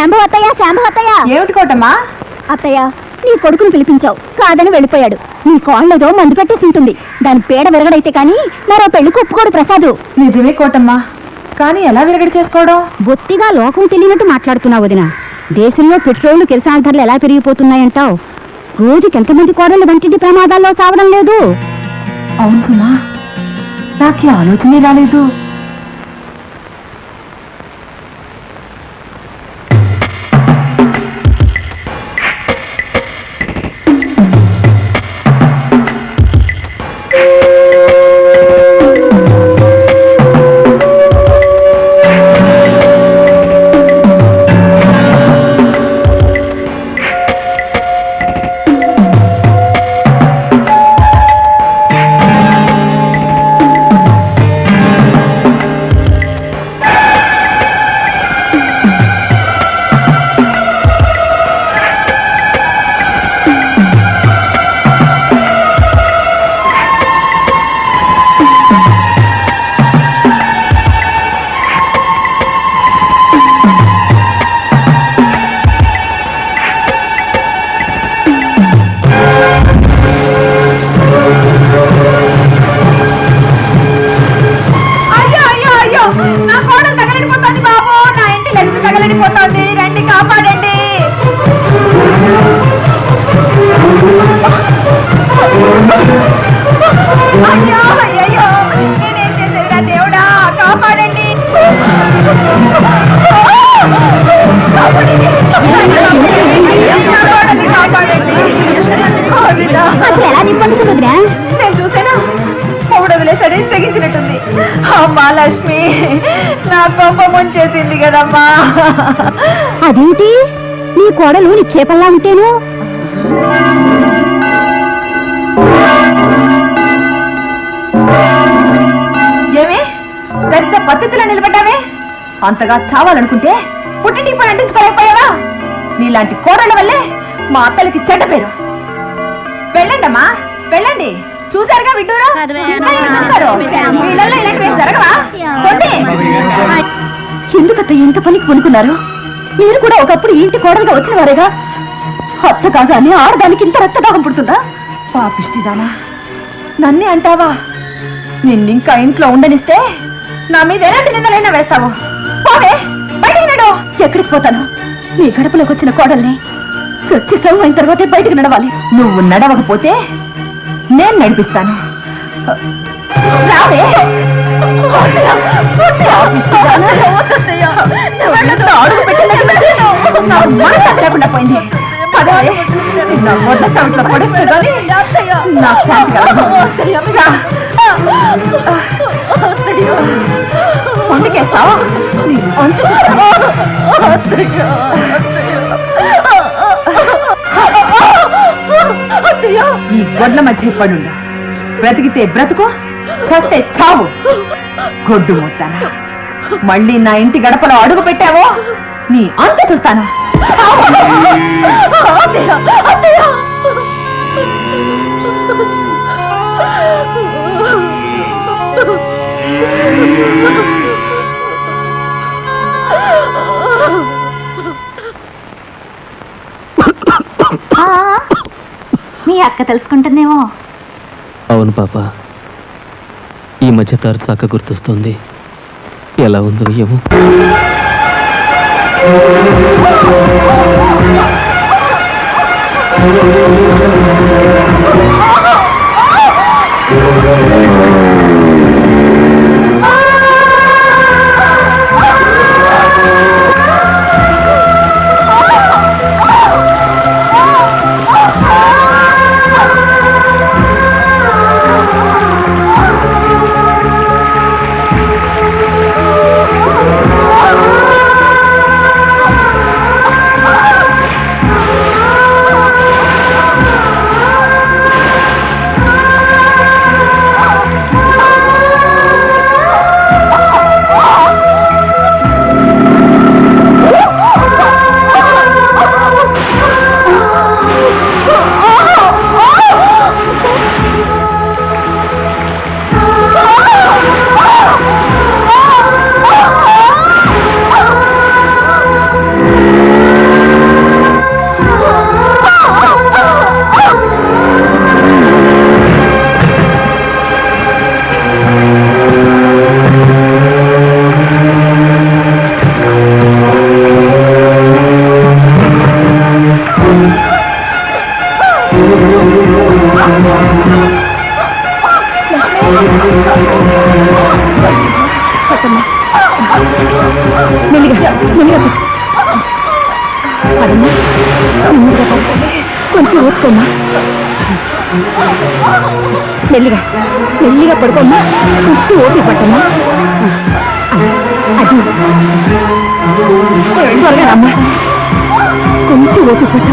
శాంభవ అత్తయ్య శాంభవ అత్తయ్య. ఏమిటి కోటమ్మా? అత్తయ్య నీ కొడుకుని పిలిపించావు. కాదని వెళ్ళిపోయాడు. నీ కాళ్ళేదో మందు పెట్టేసి ఉంటుంది. దాని పేడ విరగడైతే కానీ మరో పెళ్ళికి ఒప్పుకోడు ప్రసాదు. నిజమే కోటమ్మా. కానీ ఎలా విరగడి చేసుకోవడం? బొత్తిగా లోకం తెలియనట్టు మాట్లాడుతున్నావు వదిన. దేశంలో పెట్రోల్ కిరసాల ధరలు ఎలా పెరిగిపోతున్నాయంటావు? రోజుకి ఎంతమంది కోడళ్ళు వంటింటి ప్రమాదాల్లో చావడం లేదు? అవును సుమా. నాకు ఆలోచనే రాలేదు. కాపాడండి అయ్యో అయ్యో నేనేం చేసేదిరా దేవుడా కాపాడండి కాపాడండి. ఎలా చూసానా వదిలేసరి తెగించినట్టుంది. అమ్మా లక్ష్మి నా కొంప ముంచేసింది కదమ్మా. అదేంటి? నీ కోడలు నిక్షేపంలా ఉంటేను? ఏమి? పెద్ద పద్ధతిలో నిలబడ్డావే? అంతగా చావాలనుకుంటే పుట్టింటికి పని అంటించుకోలేకపోయావా? నీలాంటి కోడళ్ళ వల్లే మా అత్తలకి చెడ్డ పేరు. వెళ్ళండమ్మా వెళ్ళండి. చూసారుగా విడ్డూరు? వీళ్ళల్లో ఇలాంటివి జరగవా. ఎందుకత్త ఇంత పనికి కొనుక్కున్నారు మీరు కూడా ఒకప్పుడు ఇంటి కోడలుగా వచ్చిన వారేగా? అత్త కాగానే ఆడదానికి ఇంత రక్తదాహం పుడుతుందా? పాపిష్టిదానా నన్నే అంటావా? నిన్నింకా ఇంట్లో ఉండనిస్తే నా మీద ఎలాంటి నిందలైనా వేస్తావు? పోవే బయటికి నడు. ఎక్కడికి పోతాను? నీ గడపలోకి వచ్చిన కోడల్ని చచ్చి సౌ అయిన తర్వాతే బయటికి నడవాలి. నువ్వు నడవకపోతే నేను నడిపిస్తాను. లేకుండా పోయింది. నా గానీ నా ఈ గొడ్ల మధ్య పడుండా. బ్రతికితే బ్రతుకు చస్తే చావు. గొడ్డు మూస్తానా మళ్ళీ నా ఇంటి గడపలో అడుగు పెట్టావో? నీ అంత చూస్తాను. మీ అక్క తెలుసుకుంటుందేమో. అవును పాప. ఈ మధ్య తరచు అక్క గుర్తొస్తుంది. ఎలా ఉందో ఏమో. కొంచెం ఓచుకోమ్మా మెల్లిగా మెల్లిగా పడుకోమ్మా చుట్టూ ఓపి పట్టమ్మా అది. త్వరగా రమ్మా. కొంచెం ఓపి పట్టు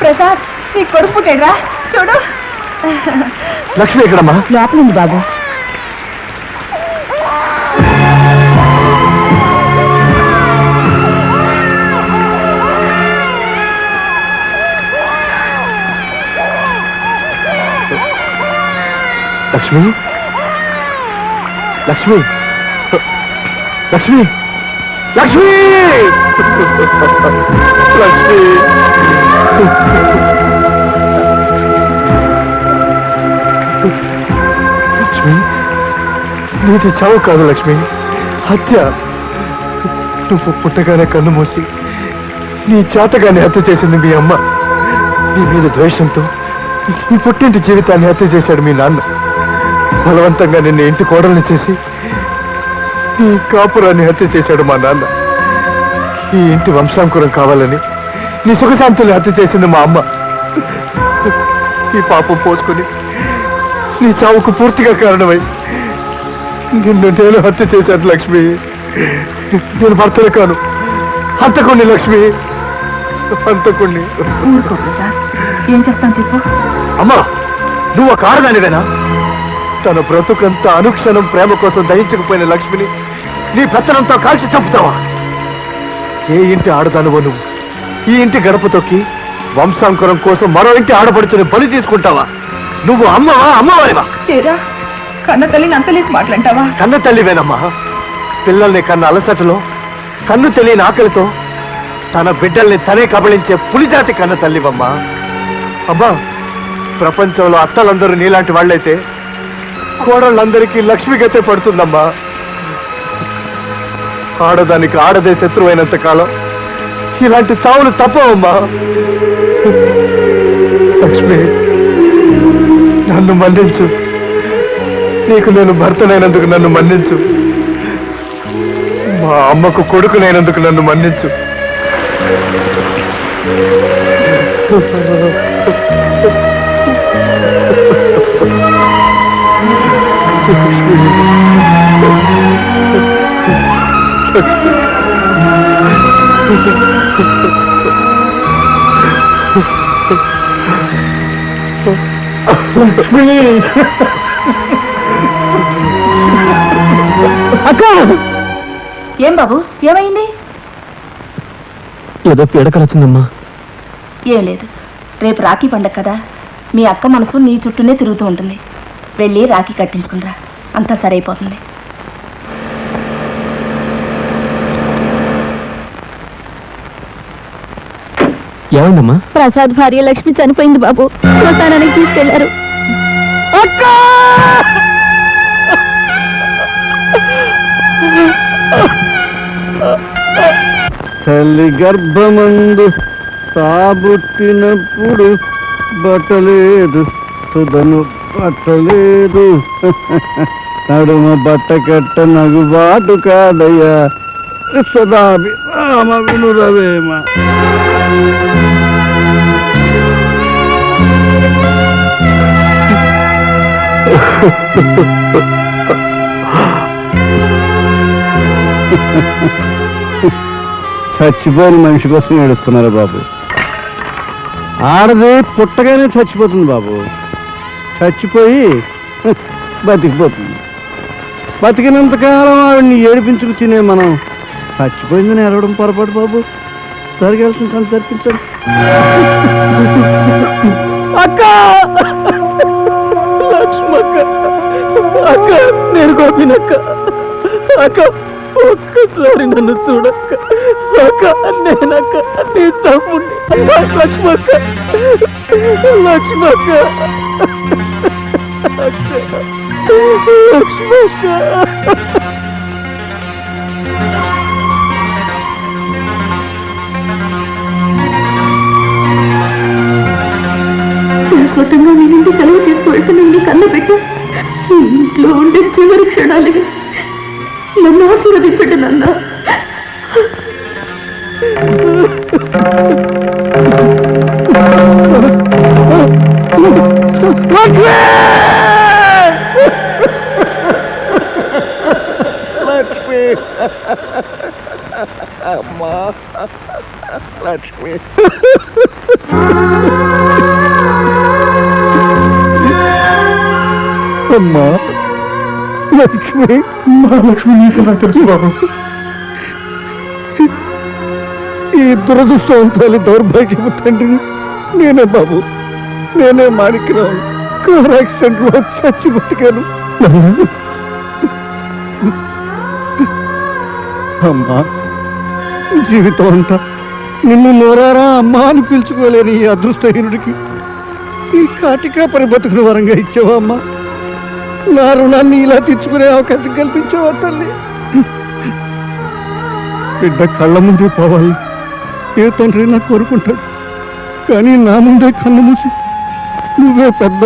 ప్రసాద్ నీ కొడుకు పుట్టాడురా. చూడు. లక్ష్మి ఎక్కడమ్మా? లోపల ఉంది బాబు. లక్ష్మి? లక్ష్మి? లక్ష్మి? లక్ష్మి! లక్ష్మి! లక్ష్మి నీది చావు కాదు లక్ష్మి. హత్య. నువ్వు పుట్టగానే కన్ను మూసి నీ చేతగానే హత్య చేసింది మీ అమ్మ. నీ మీద ద్వేషంతో నీ పుట్టింటి జీవితాన్ని హత్య చేశాడు మీ నాన్న. బలవంతంగా నిన్ను ఇంటి కోడల్ని చేసి నీ కాపురాన్ని హత్య చేశాడు మా నాన్న. ఈ ఇంటి వంశాంకురం కావాలని నీ సుఖశాంతుల్ని హత్య చేసింది మా అమ్మ. ఈ పాపం పోసుకొని నీ చావుకు పూర్తిగా కారణమై నిన్ను నేను హత్య చేశాను లక్ష్మి. నేను భర్తలు కాను. హంతకుణ్ణి లక్ష్మి. ప్రసాద్ ఏం చేస్తాను చెప్పు? అమ్మా నువ్వు ఒక ఆడదానివేనా తన బ్రతుకంతా అనుక్షణం ప్రేమ కోసం దహించకపోయిన లక్ష్మిని నీ పెత్తనంతో కాల్చి చంపుతావా? ఏ ఇంటి ఆడదానువో నువ్వు? ఈ ఇంటి గడప తొక్కి వంశాంకురం కోసం మరో ఇంటి ఆడపడుచుని బలి తీసుకుంటావా? నువ్వు అమ్మవా అమ్మవారివా? కన్న తల్లిని అంతలేసి మాట్లాంటావా కన్న తల్లివేనమ్మా. పిల్లల్ని కన్న అలసటలో కన్ను తెలియని ఆకలితో తన బిడ్డల్ని తనే కబళించే పులిజాతి కన్న తల్లివమ్మా. అమ్మా ప్రపంచంలో అత్తలందరూ నీలాంటి వాళ్ళైతే కోడళ్ళందరికీ లక్ష్మిగతే పడుతుందమ్మా. ఆడదానికి ఆడదే శత్రువైనంత కాలం. ఇలాంటి చావులు తప్పవమ్మా. లక్ష్మి నన్ను మన్నించు. నీకు నేను భర్తనైనందుకు నన్ను మన్నించు. మా అమ్మకు కొడుకునైనందుకు నన్ను మన్నించు. అక్క ఏం బాబు? ఏమైంది? ఏదో పీడకలు వచ్చిందమ్మా ఏం లేదు. రేపు రాఖీ పండగ కదా. మీ అక్క మనసు నీ చుట్టూనే తిరుగుతూ ఉంటుంది. వెళ్ళి రాఖీ కట్టించుకునిరా అంతా సరైపోతుంది. ఏమైందమ్మా? ప్రసాద్ భార్య లక్ష్మి చనిపోయింది బాబు. శ్మశానానికి తీసుకెళ్ళారు. తల్లి గర్భమందు తాబుట్టినప్పుడు బట్టలేదు తుదను పట్టలేదు. నడుమ బట్ట కట్ట నగుబాటు కాదయ్యా. సదాభి రామ వినురవేమ. చచ్చిపోయిన మనిషి కోసం ఏడుస్తున్నారు బాబు? ఆడది పుట్టగానే చచ్చిపోతుంది బాబు. చచ్చిపోయి బతికిపోతుంది. బతికినంతకాలం ఆవిడ్ని ఏడిపించుకు తినే మనం చచ్చిపోయిందని ఏడవడం పొరపాటు బాబు. జరగాల్సిన పని జరిపించండి. అక్క! లక్ష్మక్క! అక్క నేను గోపినక్క అక్క. ఒక్కసారి నన్ను చూడక్క. అక్క నేనక్క నీ తమ్ముడిని లక్ష్మక్క! లక్ష్మక్క అక్క లక్ష్మక్క! శాశ్వతంగా మీ నుండి సెలవు తీసుకువెళ్తున్న నీ కన్న పెట్టి ఈ ఇంట్లో ఉండే చివరి క్షణాలు నన్ను ఆశీర్వదించండి నాన్న. లక్ష్మి అమ్మా లక్ష్మి అమ్మా లక్ష్మి మా లక్ష్మి నీకు నాకు తెలుసు బాబు? ఈ దురదృష్టవంతాలు దౌర్భాగ్యము తండ్రిని నేనే బాబు. నేనే మాణిక్యరావు. కార్ యాక్సిడెంట్లో చచ్చి బతికాను. అమ్మా జీవితం అంతా నిన్ను నోరారా అమ్మా అని పిలుచుకోలేని ఈ అదృష్టహీనుడికి ఈ కాటికా పరిబతుకుని వరంగా ఇచ్చావా అమ్మా? నా రుణాన్ని ఇలా తీర్చుకునే అవకాశం కల్పించావా తల్లి? బిడ్డ కళ్ళ ముందే పోవాలి. ఏ తండ్రి నాకు కోరుకుంటాడు? కానీ నా ముందే కన్ను మూసి నువ్వే పెద్ద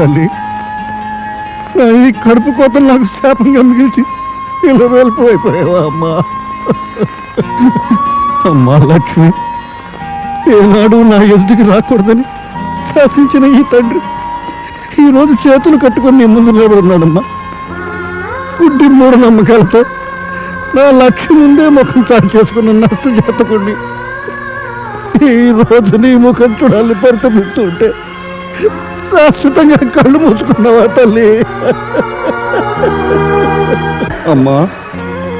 తల్లి? నా ఈ కడుపు కోతలు నాకు శాపంగా మిగిల్చి ఇలా వెళ్ళిపోయిపోయావా అమ్మా? అమ్మా లక్ష్మి ఏనాడు నా ఎదుటికి రాకూడదని శాసించిన ఈ తండ్రి ఈరోజు చేతులు కట్టుకొని నీ ముందు నిలబడున్నాడమ్మా. గుడ్డి మూడు నమ్మకాలతో నా లక్ష్యం ముందే ముఖం చాటు చేసుకున్న నష్ట చేతకుండి ఈరోజు రోజు నీ ముఖం చూడాలి పరితమిస్తూ ఉంటే శాశ్వతంగా కళ్ళు మూసుకున్నావా తల్లి? అమ్మా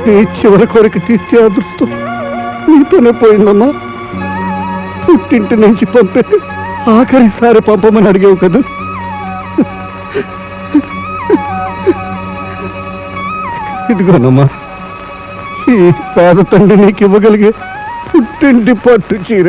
నీ చివరి కొరకు తీర్చే అదృష్టం నీతోనే పోయిందమ్మా పుట్టింటి నుంచి పంపే ఆఖరిసారి పంపమని అడిగావు కదా. ఇదిగోనమ్మా ఈ పేద తండ్రి నీకు ఇవ్వగలిగే పుట్టింటి పట్టు చీర.